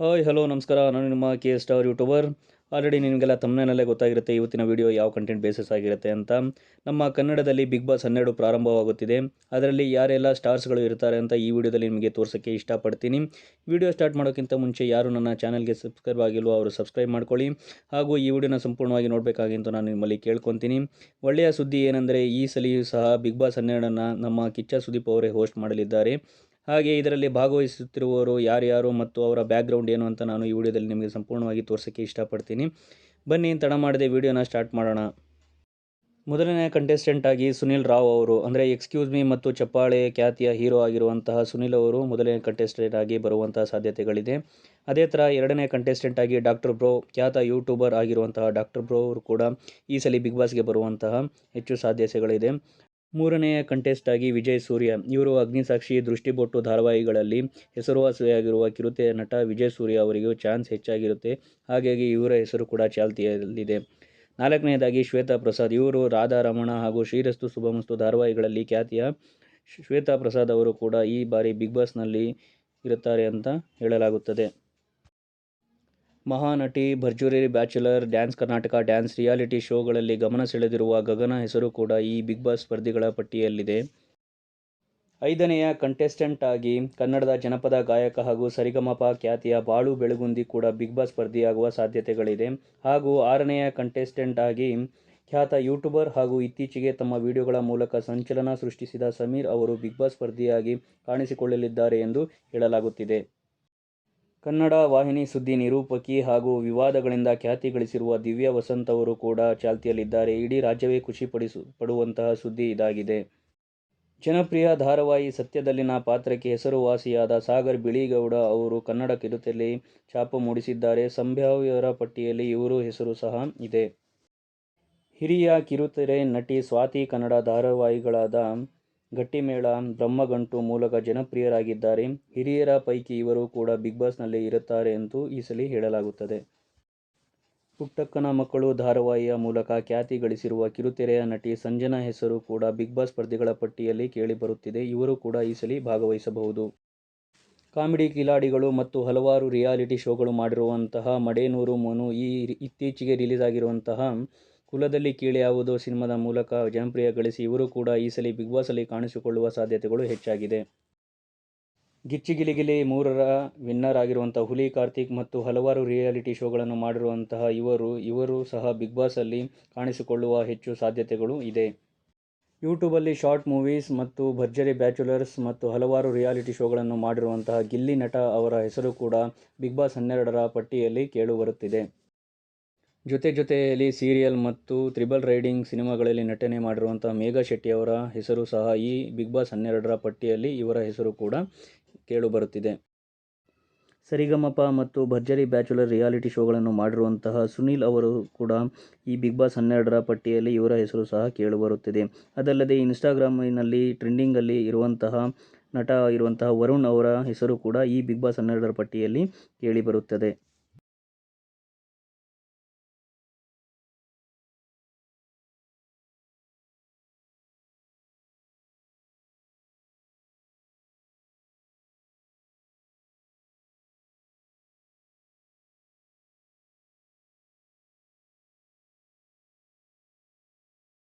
Hi, hello, ನಮಸ್ಕಾರ. ನಾನು ನಿಮ್ಮ ಕೆ ಸ್ಟಾರ್ ಯೂಟ್ಯೂಬರ್. ಆಲ್ರೆಡಿ ನಿಮಗೆಲ್ಲ ತಮ್ಮನೇನಲ್ಲೇ ಗೊತ್ತಾಗಿರುತ್ತೆ ಇವತ್ತಿನ ವಿಡಿಯೋ ಯಾವ ಕಂಟೆಂಟ್ ಬೇಸಸ್ ಆಗಿರುತ್ತೆ ಅಂತ. ನಮ್ಮ ಕನ್ನಡದಲ್ಲಿ ಬಿಗ್ ಬಾಸ್ ಹನ್ನೆರಡು ಪ್ರಾರಂಭವಾಗುತ್ತಿದೆ. ಅದರಲ್ಲಿ ಯಾರೆಲ್ಲ ಸ್ಟಾರ್ಸ್ಗಳು ಇರ್ತಾರೆ ಅಂತ ಈ ವಿಡಿಯೋದಲ್ಲಿ ನಿಮಗೆ ತೋರಿಸೋಕ್ಕೆ ಇಷ್ಟಪಡ್ತೀನಿ. ವಿಡಿಯೋ ಸ್ಟಾರ್ಟ್ ಮಾಡೋಕ್ಕಿಂತ ಮುಂಚೆ ಯಾರು ನನ್ನ ಚಾನಲ್ಗೆ ಸಬ್ಸ್ಕ್ರೈಬ್ ಆಗಿಲ್ವೋ ಅವರು ಸಬ್ಸ್ಕ್ರೈಬ್ ಮಾಡ್ಕೊಳ್ಳಿ. ಹಾಗೂ ಈ ವಿಡಿಯೋನ ಸಂಪೂರ್ಣವಾಗಿ ನೋಡಬೇಕಾಗಿಂತ ನಾನು ನಿಮ್ಮಲ್ಲಿ ಕೇಳ್ಕೊತೀನಿ. ಒಳ್ಳೆಯ ಸುದ್ದಿ ಏನೆಂದರೆ, ಈ ಸಲಿಯೂ ಸಹ ಬಿಗ್ ಬಾಸ್ ಹನ್ನೆರಡನ್ನು ನಮ್ಮ ಕಿಚ್ಚ ಸುದೀಪ್ ಅವರೇ ಹೋಸ್ಟ್ ಮಾಡಲಿದ್ದಾರೆ. ಹಾಗೆ ಇದರಲ್ಲಿ ಭಾಗವಹಿಸುತ್ತಿರುವವರು ಯಾರ್ಯಾರು ಮತ್ತು ಅವರ ಬ್ಯಾಕ್ಗ್ರೌಂಡ್ ಏನು ಅಂತ ನಾನು ಈ ವಿಡಿಯೋದಲ್ಲಿ ನಿಮಗೆ ಸಂಪೂರ್ಣವಾಗಿ ತೋರಿಸೋಕ್ಕೆ ಇಷ್ಟಪಡ್ತೀನಿ. ಬನ್ನಿ, ತಡ ಮಾಡದೆ ವಿಡಿಯೋನ ಸ್ಟಾರ್ಟ್ ಮಾಡೋಣ. ಮೊದಲನೇ ಕಂಟೆಸ್ಟೆಂಟ್ ಆಗಿ ಸುನಿಲ್ ರಾವ್ ಅವರು, ಅಂದರೆ ಎಕ್ಸ್ಕ್ಯೂಸ್ ಮೀ ಮತ್ತು ಚಪ್ಪಾಳೆ ಖ್ಯಾತಿಯ ಹೀರೋ ಆಗಿರುವಂತಹ ಸುನಿಲ್ ಅವರು ಮೊದಲನೇ ಕಂಟೆಸ್ಟೆಂಟ್ ಆಗಿ ಬರುವಂತಹ ಸಾಧ್ಯತೆಗಳಿದೆ. ಅದೇ ಥರ ಎರಡನೇ ಕಂಟೆಸ್ಟೆಂಟ್ ಆಗಿ ಡಾಕ್ಟರ್ ಬ್ರೋ ಖ್ಯಾತ ಯೂಟ್ಯೂಬರ್ ಆಗಿರುವಂತಹ ಡಾಕ್ಟರ್ ಬ್ರೋ ಅವರು ಕೂಡ ಈ ಸಲ ಬಿಗ್ ಬಾಸ್ಗೆ ಬರುವಂತಹ ಹೆಚ್ಚು ಸಾಧ್ಯತೆಗಳಿದೆ. ಮೂರನೆಯ ಕಂಟೆಸ್ಟ್ ಆಗಿ ವಿಜಯ್ ಸೂರ್ಯ, ಇವರು ಅಗ್ನಿಸಾಕ್ಷಿ ದೃಷ್ಟಿಬೊಟ್ಟು ಧಾರಾವಾಹಿಗಳಲ್ಲಿ ಹೆಸರುವಾಸಿಯಾಗಿರುವ ಕಿರುತೆಯ ನಟ ವಿಜಯ್ ಸೂರ್ಯ ಅವರಿಗೂ ಚಾನ್ಸ್ ಹೆಚ್ಚಾಗಿರುತ್ತೆ. ಹಾಗಾಗಿ ಇವರ ಹೆಸರು ಕೂಡ ಚಾಲ್ತಿಯಲ್ಲಿದೆ. ನಾಲ್ಕನೆಯದಾಗಿ ಶ್ವೇತಾ ಪ್ರಸಾದ್, ಇವರು ರಾಧಾ ರಮಣ ಹಾಗೂ ಶ್ರೀರಸ್ತು ಶುಭಮಸ್ತು ಧಾರಾವಾಹಿಗಳಲ್ಲಿ ಖ್ಯಾತಿಯ ಶ್ವೇತಾ ಪ್ರಸಾದ್ ಅವರು ಕೂಡ ಈ ಬಾರಿ ಬಿಗ್ ಬಾಸ್ನಲ್ಲಿ ಇರುತ್ತಾರೆ ಅಂತ ಹೇಳಲಾಗುತ್ತದೆ. Mahanati, Bharjari, bachelor, dance Karnataka, dance reality ಶೋಗಳಲ್ಲಿ ಗಮನ ಸೆಳೆದಿರುವ ಗಗನ ಹೆಸರು ಕೂಡ ಈ ಬಿಗ್ ಬಾಸ್ ಸ್ಪರ್ಧಿಗಳ ಪಟ್ಟಿಯಲ್ಲಿದೆ. ಐದನೆಯ ಕಂಟೆಸ್ಟೆಂಟ್ ಆಗಿ ಕನ್ನಡದ ಜನಪದ ಗಾಯಕ ಹಾಗೂ ಸರಿಗಮಪ ಖ್ಯಾತಿಯ ಬಾಳು ಬೆಳಗುಂದಿ ಕೂಡ ಬಿಗ್ ಬಾಸ್ ಸ್ಪರ್ಧಿಯಾಗುವ ಸಾಧ್ಯತೆಗಳಿದೆ. ಹಾಗೂ ಆರನೆಯ ಕಂಟೆಸ್ಟೆಂಟ್ ಆಗಿ ಖ್ಯಾತ ಯೂಟ್ಯೂಬರ್ ಹಾಗೂ ಇತ್ತೀಚೆಗೆ ತಮ್ಮ ವಿಡಿಯೋಗಳ ಮೂಲಕ ಸಂಚಲನ ಸೃಷ್ಟಿಸಿದ ಸಮೀರ್ ಅವರು ಬಿಗ್ ಬಾಸ್ ಸ್ಪರ್ಧಿಯಾಗಿ ಕಾಣಿಸಿಕೊಳ್ಳಲಿದ್ದಾರೆ ಎಂದು ಹೇಳಲಾಗುತ್ತಿದೆ. ಕನ್ನಡ ವಾಹಿನಿ ಸುದ್ದಿ ನಿರೂಪಕಿ ಹಾಗೂ ವಿವಾದಗಳಿಂದ ಖ್ಯಾತಿ ಗಳಿಸಿರುವ ದಿವ್ಯಾ ವಸಂತ್ ಅವರು ಕೂಡ ಚಾಲ್ತಿಯಲ್ಲಿದ್ದಾರೆ. ಇಡೀ ರಾಜ್ಯವೇ ಖುಷಿ ಪಡಿಸು, ಪಡುವಂತಹ ಸುದ್ದಿ ಇದಾಗಿದೆ. ಜನಪ್ರಿಯ ಧಾರಾವಾಹಿ ಸತ್ಯದಲ್ಲಿನ ಪಾತ್ರಕ್ಕೆ ಹೆಸರುವಾಸಿಯಾದ ಸಾಗರ್ ಬಿಳಿಗೌಡ ಅವರು ಕನ್ನಡ ಕಿರುತೆಯಲ್ಲಿ ಛಾಪು ಮೂಡಿಸಿದ್ದಾರೆ. ಸಂಭಾವ್ಯರ ಪಟ್ಟಿಯಲ್ಲಿ ಇವರು ಹೆಸರು ಸಹ ಇದೆ. ಹಿರಿಯ ಕಿರುತೆರೆ ನಟಿ ಸ್ವಾತಿ ಕನ್ನಡ ಧಾರಾವಾಹಿಗಳಾದ ಗಟ್ಟಿಮೇಳ, ಬ್ರಹ್ಮಗಂಟು ಮೂಲಕ ಜನಪ್ರಿಯರಾಗಿದ್ದಾರೆ. ಹಿರಿಯರ ಪೈಕಿ ಇವರು ಕೂಡ ಬಿಗ್ ಬಾಸ್ನಲ್ಲಿ ಇರುತ್ತಾರೆ ಎಂದು ಈ ಸಲ ಹೇಳಲಾಗುತ್ತದೆ. ಪುಟ್ಟಕ್ಕನ ಮಕ್ಕಳು ಧಾರಾವಾಹಿಯ ಮೂಲಕ ಖ್ಯಾತಿ ಗಳಿಸಿರುವ ಕಿರುತೆರೆಯ ನಟಿ ಸಂಜನಾ ಹೆಸರು ಕೂಡ ಬಿಗ್ ಬಾಸ್ ಸ್ಪರ್ಧಿಗಳ ಪಟ್ಟಿಯಲ್ಲಿ ಕೇಳಿಬರುತ್ತಿದೆ. ಇವರು ಕೂಡ ಈ ಸಲ ಭಾಗವಹಿಸಬಹುದು. ಕಾಮಿಡಿ ಕಿಲಾಡಿಗಳು ಮತ್ತು ಹಲವಾರು ರಿಯಾಲಿಟಿ ಶೋಗಳು ಮಾಡಿರುವಂತಹ ಮಡೇನೂರು ಮನು ಈ ಇತ್ತೀಚೆಗೆ ರಿಲೀಸ್ ಆಗಿರುವಂತಹ ಕುಲದಲ್ಲಿ ಕೀಳೆ ಯಾವುದೋ ಸಿನಿಮಾದ ಮೂಲಕ ಜನಪ್ರಿಯ ಗಳಿಸಿ ಇವರು ಕೂಡ ಈ ಸಲ ಬಿಗ್ ಬಾಸಲ್ಲಿ ಕಾಣಿಸಿಕೊಳ್ಳುವ ಸಾಧ್ಯತೆಗಳು ಹೆಚ್ಚಾಗಿದೆ. ಗಿಚ್ಚಿಗಿಲಿಗಿಲಿ ಮೂರರ ವಿನ್ನರ್ ಆಗಿರುವಂಥ ಹುಲಿ, ಕಾರ್ತಿಕ್ ಮತ್ತು ಹಲವಾರು ರಿಯಾಲಿಟಿ ಶೋಗಳನ್ನು ಮಾಡಿರುವಂತಹ ಇವರು ಇವರು ಸಹ ಬಿಗ್ ಬಾಸಲ್ಲಿ ಕಾಣಿಸಿಕೊಳ್ಳುವ ಹೆಚ್ಚು ಸಾಧ್ಯತೆಗಳು ಇದೆ. ಯೂಟ್ಯೂಬಲ್ಲಿ ಶಾರ್ಟ್ ಮೂವೀಸ್ ಮತ್ತು ಭರ್ಜರಿ ಬ್ಯಾಚುಲರ್ಸ್ ಮತ್ತು ಹಲವಾರು ರಿಯಾಲಿಟಿ ಶೋಗಳನ್ನು ಮಾಡಿರುವಂತಹ ಗಿಲ್ಲಿ ನಟ ಅವರ ಹೆಸರು ಕೂಡ ಬಿಗ್ ಬಾಸ್ ಹನ್ನೆರಡರ ಪಟ್ಟಿಯಲ್ಲಿ ಕೇಳುಬರುತ್ತಿದೆ. ಜೊತೆ ಜೊತೆಯಲ್ಲಿ ಸೀರಿಯಲ್ ಮತ್ತು ತ್ರಿಬಲ್ ರೈಡಿಂಗ್ ಸಿನಿಮಾಗಳಲ್ಲಿ ನಟನೆ ಮಾಡಿರುವಂಥ ಮೇಘಾ ಶೆಟ್ಟಿಯವರ ಹೆಸರು ಸಹ ಈ ಬಿಗ್ ಬಾಸ್ ಹನ್ನೆರಡರ ಪಟ್ಟಿಯಲ್ಲಿ ಇವರ ಹೆಸರು ಕೂಡ ಕೇಳುಬರುತ್ತಿದೆ ಸರಿಗಮಪ ಮತ್ತು ಭರ್ಜರಿ ಬ್ಯಾಚುಲರ್ ರಿಯಾಲಿಟಿ ಶೋಗಳನ್ನು ಮಾಡಿರುವಂತಹ ಸುನೀಲ್ ಅವರು ಕೂಡ ಈ ಬಿಗ್ ಬಾಸ್ ಹನ್ನೆರಡರ ಪಟ್ಟಿಯಲ್ಲಿ ಇವರ ಹೆಸರು ಸಹ ಕೇಳಿಬರುತ್ತಿದೆ ಅದಲ್ಲದೆ ಇನ್ಸ್ಟಾಗ್ರಾಮಿನಲ್ಲಿ ಟ್ರೆಂಡಿಂಗಲ್ಲಿ ಇರುವಂತಹ ನಟ ಇರುವಂತಹ ವರುಣ್ ಅವರ ಹೆಸರು ಕೂಡ ಈ ಬಿಗ್ ಬಾಸ್ ಹನ್ನೆರಡರ ಪಟ್ಟಿಯಲ್ಲಿ ಕೇಳಿಬರುತ್ತದೆ